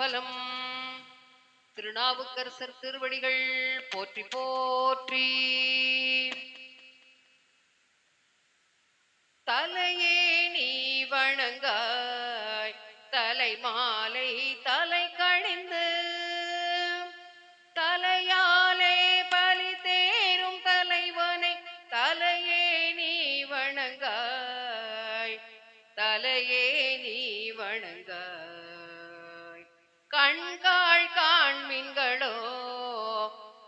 சம்பலம் திருநாவுக்கரசர் திருவடிகள் போற்றி போற்றி. தலையே நீ வணங்காய் தலை மாலை தலை கணிந்து. தலையாலே பலி தேரும் தலைவனை தலையே நீ வணங்காய் தலையே நீ வணங்காய். கண்காள் காண்மீன்களோ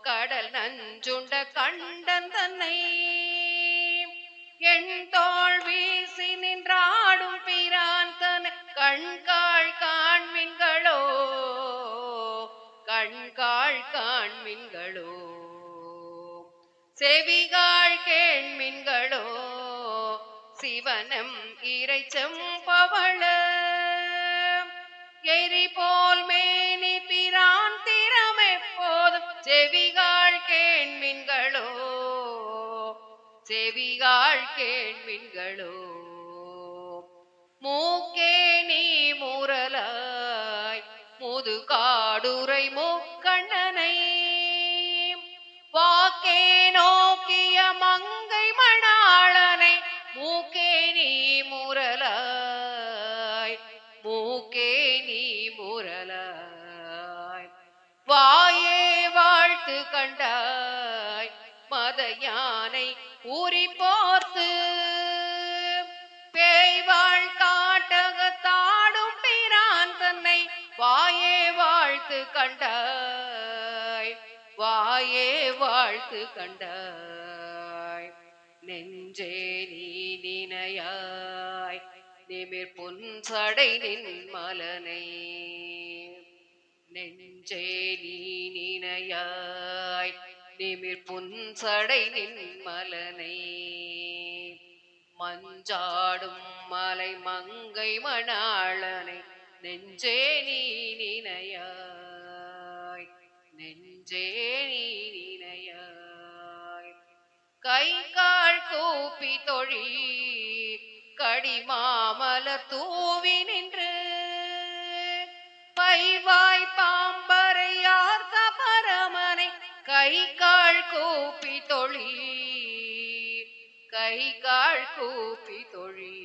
கடல் நஞ்சுண்ட கண்டன் தன்னை. என் தோல் வீசி நின்றாடும் பிரான் தன் கண்காள் காண்மீன்களோ கண்காள் காண்மீன்களோ. செவிகாள் கேண்மீன்களோ சிவனம் இறைச்சம் பவள. செவிகாள் கேண்மின்களோ? செவிகாள் கேண்மின்களோ? மூக்கே நீ மூரலாய் முது காடுரை மூக்கண்ணனை. வாக்கே நோக்கிய மங்கை மணாளனை மூக்கே நீ மூரலாய் மூக்கே நீ மூரலாய் வா பார்த்து கண்டாய் மத யானை ஊறி போர்த்து. பேய்வாழ் காட்டகத்தாடும் பிரான் தன்னை வாயே வாழ்த்து கண்டாய் வாயே வாழ்த்து கண்டாய். நெஞ்சே நீ நினையாய் நிமிர் பொன் சடை நின் மலனை நெஞ்சே நீ நினையாய் நிமிர் புன்சடை நின் மலனை. மஞ்சாடும் மலை மங்கை மணாளனை நெஞ்சே நீ நினையாய் நெஞ்சே நீ நினையாய். கை கால் கூப்பி தொழி கடிமாமலர் தூவி நின்று கை கால் கூப்பி தொழி கை கால் கூப்பி தொழி.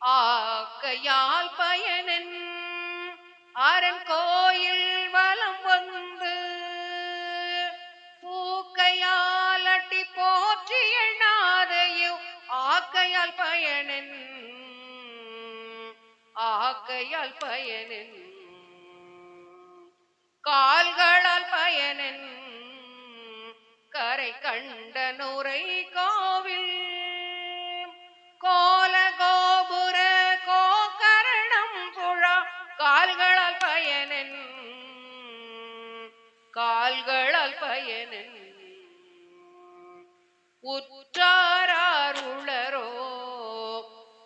ஆக்கையால் பயனன் அரண் கோயில் வலம் வந்து பூக்கையால் அட்டி போற்றி எண்ணாதையோ. ஆக்கையால் பயனன் ஆக்கையால் பயனன். கால்களால் பயனன் கரை கண்ட நுரை கோவில். கோல கோபுர கோகரணம் புழா கால்களால் பயனன் கால்களால் பயனன் உற்றாரார்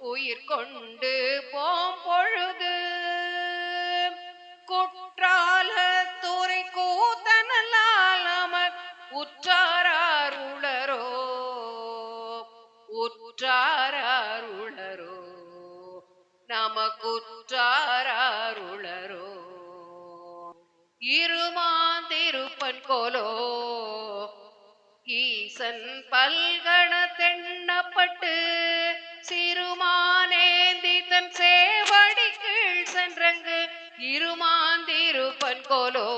உயிர் கொண்டு போம் பொழுது உற்றாரார் உளரோ இருமாந்திருப்பன் கோலோ? ஈசன் பல்கண தென்னப்பட்டு சிறுமானேந்தி தன் சேவடி கீழ் சென்றங்கு இருமாந்திருப்பன் கோலோ?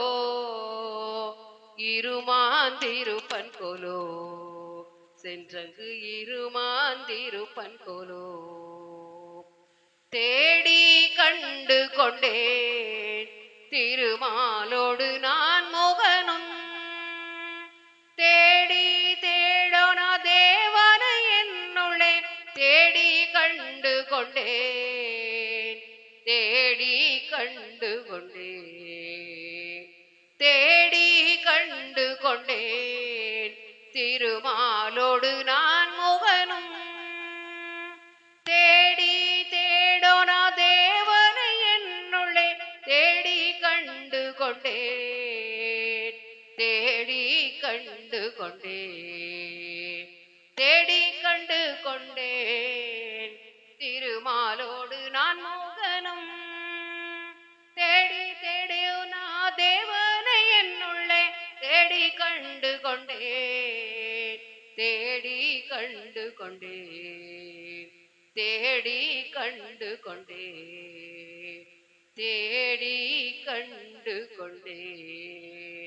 இருமாந்திருப்பன் கோலோ? சென்றங்கு இருமாந்திருப்பன் கோலோ. தேடி கண்டு கொண்டேன் திருமாலோடு நான் முகனும். தேடி தேடோனா தேவன என்னுள்ளே தேடி கண்டு கொண்டேன். தேடி கண்டு கொண்டேன் தேடி கண்டு கொண்டேன் தேடி கண்டு கொண்டேன் திருமாலோடு நான் மோகனம். தேடி தேடி நான் தேவனை என்னுள்ளே தேடி கண்டு கொண்டேன் தேடி கண்டு கொண்டேன் தேடி கண்டு கொண்டேன் தேடி கண்டு கொண்டேன்